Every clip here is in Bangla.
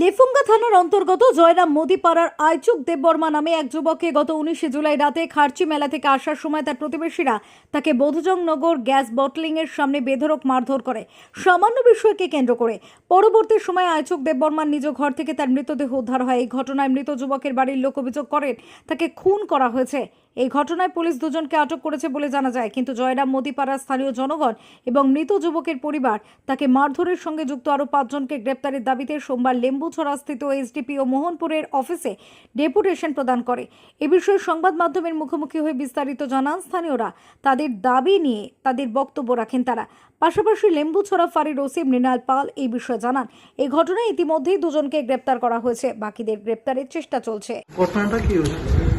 লেফুঙ্গা থানার অন্তর্গত জয়রাম মোদিপাড়ার আইচুক দেববর্মা নামে এক যুবককে গত উনিশে জুলাই রাতে খার্চি মেলা থেকে আসার সময় তার প্রতিবেশীরা তাকে বোধজংনগর গ্যাস বটলিং এর সামনে বেধরক মারধর করে। সামান্য বিষয়কে কেন্দ্র করে। পরবর্তী সময় আইচুক দেববর্মার নিজ ঘর থেকে তার মৃতদেহ উদ্ধার হয়। এই ঘটনায় মৃত যুবকের বাড়ির লোক অভিযোগ করেন, তাকে খুন করা হয়েছে। এই ঘটনায় পুলিশ দুজনকে আটক করেছে বলে জানা যায়, কিন্তু জয়রাম মোদিপাড়ার স্থানীয় জনগণ এবং মৃত যুবকের পরিবার তাকে মারধরের সঙ্গে যুক্ত আরও পাঁচজনকে গ্রেপ্তারের দাবিতে সোমবার লেম্বুছড়া স্থিত এসডিপি ও মোহনপুরের অফিসে ডেপুটেশন প্রদান করে। এ বিষয়ে সংবাদ মাধ্যমের মুখোমুখি হয়ে বিস্তারিত জানান স্থানীয়রা। তাদের দাবি নিয়ে তাদের বক্তব্য রাখেন তারা। পাশাপাশি লেম্বুছড়া ফাঁড়ির ওসি মৃণাল পাল এই বিষয়ে জানান এই ঘটনায় ইতিমধ্যেই দুজনকে গ্রেপ্তার করা হয়েছে। বাকিদের গ্রেপ্তারের চেষ্টা চলছে। ঘটনাটা কি হয়েছে?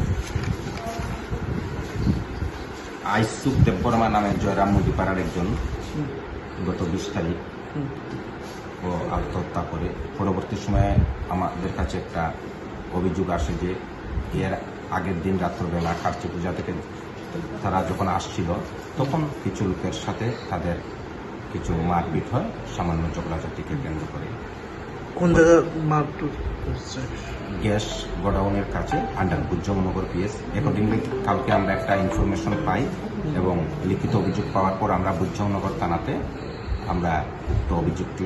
আইসুক দেববর্মা নামে জয়রাম মোদী পাড়ার একজন গত বিশ তারিখ। ও আত্মহত্যা করে। পরবর্তী সময়ে আমাদের কাছে একটা অভিযোগ আসে যে এর আগের দিন রাত্রবেলা কার্তিক পূজা থেকে তারা যখন আসছিল, তখন কিছু লোকের সাথে তাদের কিছু মারপিট হয়, সামান্য ঝগড়াঝাটিকে কেন্দ্র করে। কোন জায়গায় মারপিট হচ্ছে? গ্যাস গোডাউনের কাছে আন্ডার গুজ্জমনগর পিএস অ্যাকর্ডিংলি কালকে আমরা একটা ইনফরমেশন পাই এবং লিখিত অভিযোগ পাওয়ার পর আমরা বুজ্জমনগর থানাতে আমরা উক্ত অভিযোগটি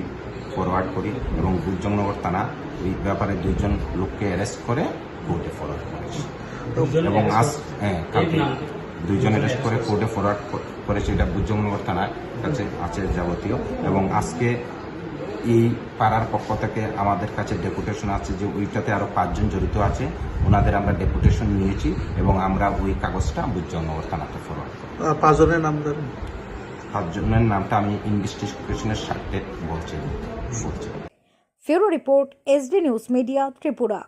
ফরওয়ার্ড করি এবং বুজ্জমনগর থানা এই ব্যাপারে দুইজন লোককে অ্যারেস্ট করে কোর্টে ফরওয়ার্ড করেছে। এবং আজ হ্যাঁ কালকে দুইজন অ্যারেস্ট করে কোর্টে ফরওয়ার্ড করেছে এটা বুজ্জমনগর থানার কাছে আছে যাবতীয়। এবং আজকে এই পাড়ার পক্ষ থেকে আমাদের কাছে ডেপুটেশন আছে যে ওইটাতে আরও পাঁচজন জড়িত আছে ওনাদের আমরা ডেপুটেশন নিয়েছি এবং আমরা ওই কাগজটা বুজনগর থানাতে ফরওয়ার্ড করি পাঁচজনের নাম পাঁচজনের নামটা আমি ইনভেস্টিগেশনের স্বার্থে বলছি বলছি। ফেরো report SD news media Tripura.